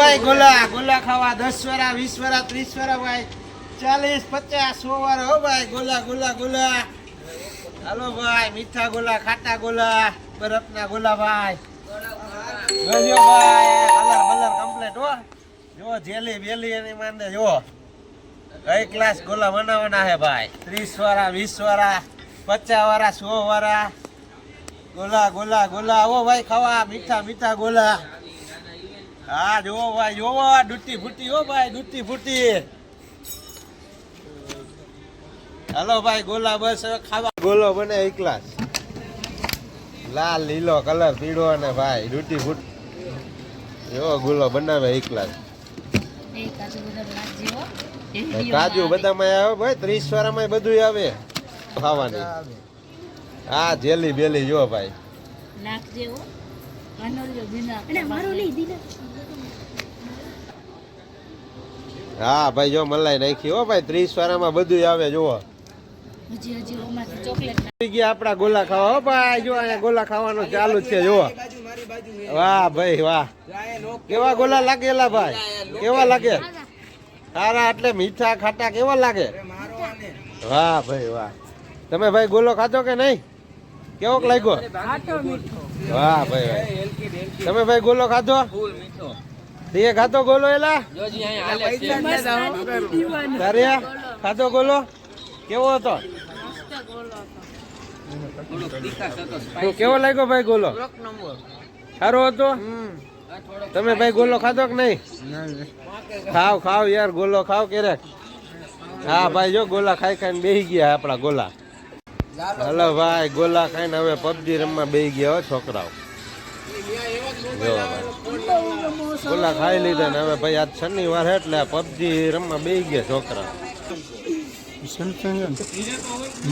ભાઈ, ગોલા ગોલા ખાવા, દસ વરા, વીસ વરા, ત્રીસ વરા, ભાઈ. ચાલીસ, પચાસ, સો વાર, હો ભાઈ, ગોલા ગોલા ગોલા. હાલો ભાઈ, મીઠા ગોલા, ખાટા ગોલા, બરફના ગોલા, ભાઈ. ભાઈ કલર કલર કમ્પ્લીટ હો. જો, જેલી બેલી એની માંડે જો. કઈ ક્લાસ ગોલા બનાવવાના હે ભાઈ? ત્રીસ વાળા વીસ વાળા પચાસ વાળા સો વાળા ગોલા ગોલા ગોલા આવો ભાઈ, ખાવા, મીઠા મીઠા ગોલા. હા જોવો ભાઈ જોવો ડૂટી ફૂટી હો ભાઈ ડૂટી ફૂટી. હાલો ભાઈ ગોલા બસ ખાવા. ગોલો બને એક ક્લાસ લાલ લીલો કલર પીળો અને ભાઈ ડૂટી ફૂટ. એવો ગોલો બનાવે એક ક્લાસ એ કાજુ બદામ આવે ભાઈ ત્રીસ વાળામાં બધું આવે ખાવાની. હા જેલી બેલી જો ભાઈ. નાખજે હો. હા ભાઈ જો મલાઈ નાખી. હો ભાઈ ત્રીસ વાળામાં બધું આવે જુઓ. આપડા ગોલા ખાવા. હો ભાઈ જો અહીંયા ગોલા ખાવાનું ચાલુ છે જુઓ. વાહ ભાઈ વાહ. કેવા ગોલા લાગેલા ભાઈ? કેવા લાગે? સારા એટલે મીઠા ખાટા કેવા લાગે? વાહ ભાઈ વાહ. તમે ભાઈ ગોલો ખાધો કે નહીં? કેવોક લાગ્યો? વાહ ભાઈ વાહ તમે ભાઈ ગોલો ખાધો? તે ખાધો ગોલો એલા? તારે ખાધો ગોલો? કેવો હતો? તો કેવો લાગ્યો ભાઈ ગોલો? સારો હતો? તમે ભાઈ ગોલો ખાધો કે નહીં? ખાવ ખાવ યાર ગોલો ખાવ ક્યારેક. હા ભાઈ જો ગોલા ખાઈ ખાઈને બેસી ગયા આપણા ગોલા. હલો ભાઈ ગોલા ખાઈને હવે પબજી રમવા બે ગયા હો છોકરાઓ. જો ગોલા ખાઈ લીધા ને હવે ભાઈ આજ શનિવાર એટલે પબજી રમવા બેહી ગયા છોકરા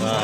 હા.